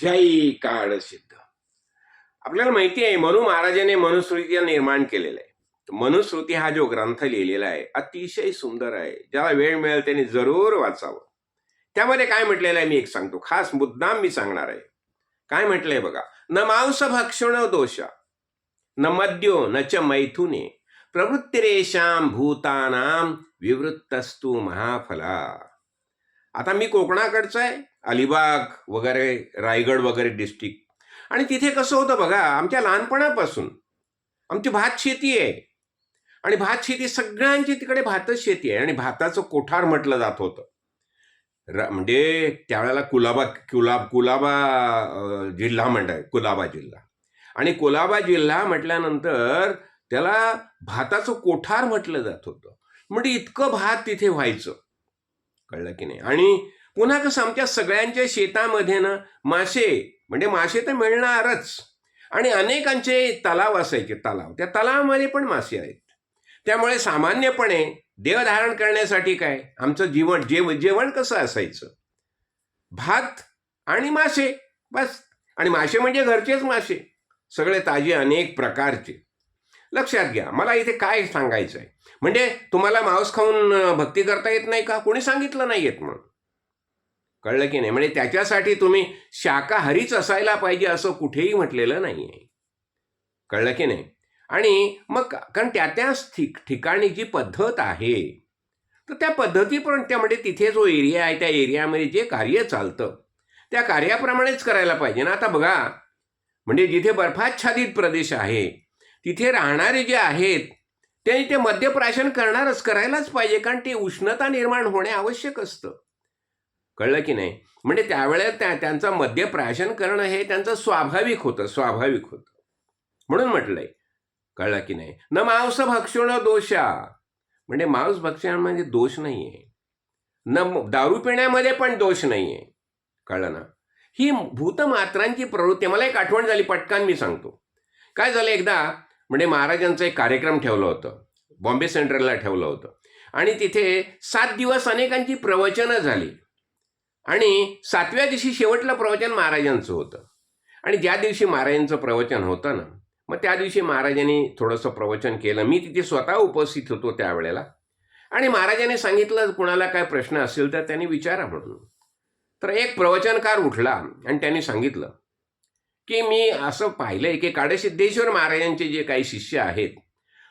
जय काळ सिद्ध. आपल्याला माहिती आहे मनु महाराजाने मनुस्मृती निर्माण केलेलं आहे. मनुस्मृती हा जो ग्रंथ लिहिलेला आहे अतिशय सुंदर आहे. ज्याला वेळ मिळेल त्याने जरूर वाचावं. त्यामध्ये काय म्हटलेलं आहे मी एक सांगतो. खास मुद्दाम मी सांगणार आहे. काय म्हटलंय बघा न मांस भक्षण दोषा न मद्यो न च मैथुने प्रवृत्तिरेशाम भूतानाम विवृत्तस्तु महाफला. आता मी कोकणाकडचं आहे अलिबाग वगैरे रायगड वगैरे डिस्ट्रिक्ट आणि तिथे कसं होतं बघा आमच्या लहानपणापासून आमची भात शेती आहे. आणि भात शेती सगळ्यांची तिकडे भातच शेती आहे. आणि भाताचं कोठार म्हटलं जात होतं. र म्हणजे त्यावेळेला कुलाबा कुलाब कुलाबा जिल्हा जिल्हा आहे कुलाबा जिल्हा. आणि कुलाबा जिल्हा म्हटल्यानंतर त्याला भाताचं कोठार म्हटलं जात होतं. म्हणजे इतकं भात तिथे व्हायचं. कळलं की नाही. आणि पुन्हा कसं आमच्या सगळ्यांच्या शेतामध्ये ना मासे म्हणजे मासे तर मिळणारच. आणि अनेकांचे तलाव असायचे तलाव. त्या तलावामध्ये पण मासे आहेत. त्यामुळे सामान्यपणे देह धारण करण्यासाठी काय? आमचं जीवन जेव जेवण कसं असायचं? भात आणि मासे बस. आणि मासे म्हणजे घरचेच मासे. सगळे ताजे अनेक प्रकारचे. लक्षात घ्या. मला इथे काय सांगायचं आहे म्हणजे तुम्हाला मांस खाऊन भक्ती करता येत नाही का? कोणी सांगितलं नाही येत म्हणून? कळलं की नाही? म्हणजे त्याच्यासाठी तुम्ही शाकाहारीच असायला पाहिजे असं कुठेही म्हटलेलं नाही आहे कळलं की नाही? आणि मग कारण त्या त्या ठिकाणी जी पद्धत आहे तर त्या पद्धतीपर्यंत म्हणजे तिथे जो एरिया आहे त्या एरियामध्ये जे कार्य चालतं त्या कार्याप्रमाणेच करायला पाहिजे ना? आता बघा म्हणजे जिथे बर्फाच्छादित प्रदेश आहे तिथे राहणारे जे आहेत ते ते मद्यप्राशन करणारच करायलाच पाहिजे कारण ते उष्णता निर्माण होणे आवश्यक असतं. कळलं की नाही? म्हणजे त्यावेळेला त्या त्यांचं मद्यप्राशन करणं हे त्यांचं स्वाभाविक होतं स्वाभाविक होतं. म्हणून म्हटलंय. कळलं की नाही? न मांस भक्षण दोषा. म्हणजे मांस भक्षण म्हणजे दोष नाही आहे न दारू पिण्यामध्ये पण दोष नाही आहे कळलं ना? ही भूतमात्रांची प्रवृत्ती मला एक आठवण झाली पटकन मी सांगतो. काय झालं एकदा म्हणजे महाराजांचा एक कार्यक्रम ठेवलं होतं. बॉम्बे सेंट्रलला ठेवलं होतं. आणि तिथे सात दिवस अनेकांची प्रवचनं झाली. आणि सातव्या दिवशी शेवटलं प्रवचन महाराजांचं होतं. आणि ज्या दिवशी महाराजांचं प्रवचन होतं ना मग त्या दिवशी महाराजांनी थोडंसं प्रवचन केलं. मी तिथे स्वतः उपस्थित होतो त्यावेळेला. आणि महाराजांनी सांगितलं कुणाला काय प्रश्न असेल तर त्यांनी विचारा म्हणून. तर एक प्रवचनकार उठला आणि त्यांनी सांगितलं की मी असं पाहिलंय की काडेसिद्धेश्वर महाराजांचे जे काही शिष्य आहेत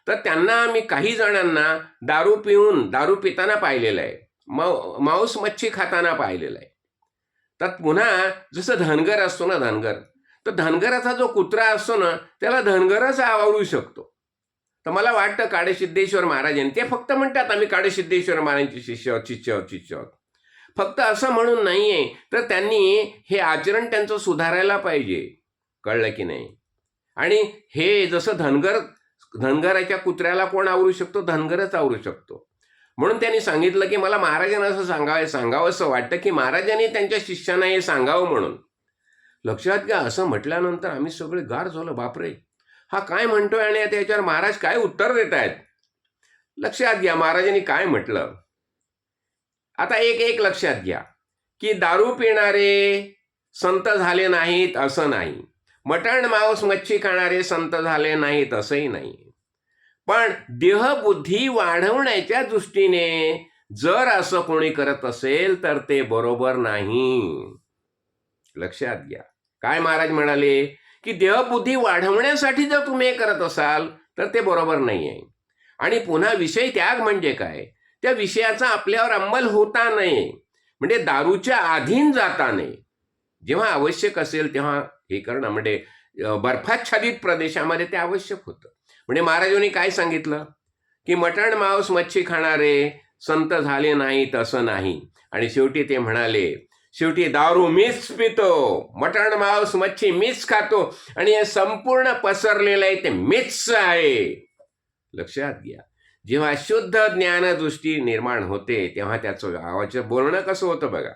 तर त्यांना मी काही जणांना दारू पिऊन दारू पिताना पाहिलेलं आहे. माऊ मांस मच्छी खाताना पाहिलेलं आहे. तर पुन्हा जसं धनगर असतो ना धनगर तर धनगराचा जो कुत्रा असतो ना त्याला धनगरच आवडू शकतो. तर मला वाटतं काडेसिद्धेश्वर महाराजांनी ते फक्त म्हणतात आम्ही काडेसिद्धेश्वर महाराजांचे शिष्य आहोत शिष्य आहोत शिष्य आहोत. फक्त असं म्हणून नाही आहे तर त्यांनी हे आचरण त्यांचं सुधारायला पाहिजे. कळलं की नाही. आणि हे जसं धनगर धनगराच्या कुत्र्याला कोण आवरू शकतो? धनगरच आवरू शकतो. म्हणून त्यांनी सांगितलं की मला महाराजांना असं सांगावं सांगावं असं वाटतं की महाराजांनी त्यांच्या शिष्यांना हे सांगावं म्हणून. लक्षात घ्या असं म्हटल्यानंतर आम्ही सगळे गार झालो. बापरे! हा काय म्हणतोय आणि आता याच्यावर महाराज काय उत्तर देत आहेत लक्षात घ्या महाराजांनी काय म्हटलं? आता एक एक लक्षात घ्या. की दारू पिणारे संत झाले नाहीत असं नाही. मटण मांस मच्छी खाणारे संत झाले नाहीत असंही नाही. पण देहबुद्धी वाढवण्याच्या दृष्टीने जर असं कोणी करत असेल तर ते बरोबर नाही. लक्षात घ्या. काय महाराज म्हणाले? की देहबुद्धी वाढवण्यासाठी जर तुम्ही हे करत असाल तर ते बरोबर नाही आहे आणि पुन्हा विषय त्याग म्हणजे काय? त्या विषयाचा आपल्यावर अंमल होता नये म्हणजे दारूच्या अधीन जाता नये जेव्हा आवश्यक असेल तेव्हा हे करणं. म्हणजे बर्फाच्छादित प्रदेशामध्ये ते आवश्यक होतं. म्हणजे महाराजांनी काय सांगितलं? की मटण मांस मच्छी खाणारे संत झाले नाहीत असं नाही. आणि शेवटी ते म्हणाले शेवटी दारू मीच पितो मटण मांस मच्छी मीच खातो आणि हे संपूर्ण पसरलेलं आहे ते मीच आहे. लक्षात घ्या. जेव्हा शुद्ध ज्ञानदृष्टी निर्माण होते तेव्हा त्याचं गावाचं बोलणं कसं होतं बघा.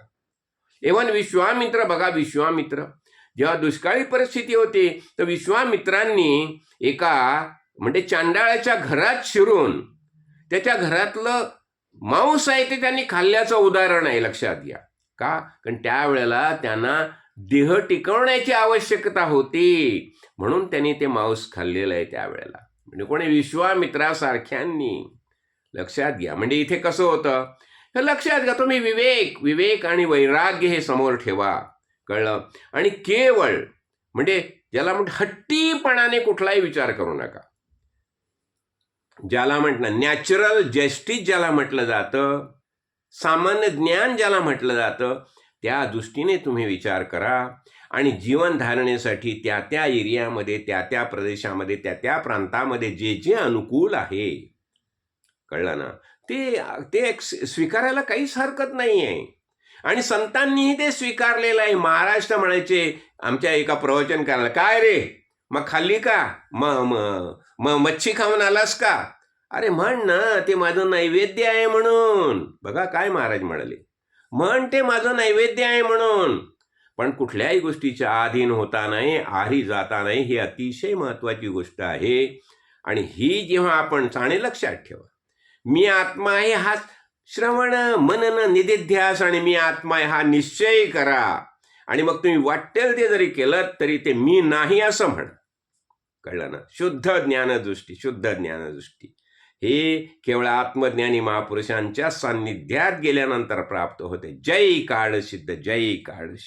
इव्हन विश्वामित्र बघा विश्वामित्र. जेव्हा दुष्काळी परिस्थिती होती तर विश्वामित्रांनी एका म्हणजे चांडाळाच्या घरात शिरून त्याच्या घरातलं मांस आहे ते त्यांनी खाल्ल्याचं उदाहरण आहे लक्षात घ्या. का? कारण त्यावेळेला त्यांना देह टिकवण्याची आवश्यकता होती. म्हणून त्यांनी ते मांस खाल्लेलं आहे त्यावेळेला. म्हणजे कोणी विश्वामित्रासारख्यांनी लक्षात घ्या. म्हणजे इथे कसं होतं? हे लक्षात घ्या तुम्ही विवेक विवेक आणि वैराग्य हे समोर ठेवा. कळलं? आणि केवळ म्हणजे ज्याला म्हणत हट्टीपणाने कुठलाही विचार करू नका. ज्याला म्हटलं नॅचरल जस्टिस ज्याला म्हटलं जातं सामान्य ज्ञान ज्याला म्हटलं जातं त्या दृष्टीने तुम्ही विचार करा. आणि जीवन धारणेसाठी त्या त्या एरियामध्ये त्या त्या प्रदेशामध्ये त्या त्या प्रांतामध्ये जे जे अनुकूल आहे. कळलं ना? ते ते स्वीकारायला काहीच हरकत नाही आहे आणि संतांनीही ते स्वीकारलेलं आहे. महाराष्ट्र म्हणायचे आमच्या एका प्रवचन करायला काय रे? मग खाल्ली का? म मच्छी खाऊन आलास का? अरे म्हण ना ते माझं नैवेद्य आहे म्हणून. बघा काय महाराज म्हणाले. म्हण ते माझं नैवेद्य आहे म्हणून. पण कुठल्याही गोष्टीच्या अधीन होता नाही आरी जाता नाही ही अतिशय महत्त्वाची गोष्ट आहे. आणि ही जेव्हा आपण चांगले लक्षात ठेवा मी आत्मा आहे हा श्रवण मनन निधिध्यास आणि मी आत्मा आहे हा निश्चय करा. आणि मग तुम्ही वाटेल ते जरी केलं तरी ते मी नाही असं म्हणा कळलं ना? शुद्ध ज्ञानदृष्टी शुद्ध ज्ञानदृष्टी. हे केवळ आत्मज्ञानी महापुरुषांच्या सान्निध्यात गेल्यानंतर प्राप्त होते. जय काळ सिद्ध जय काळ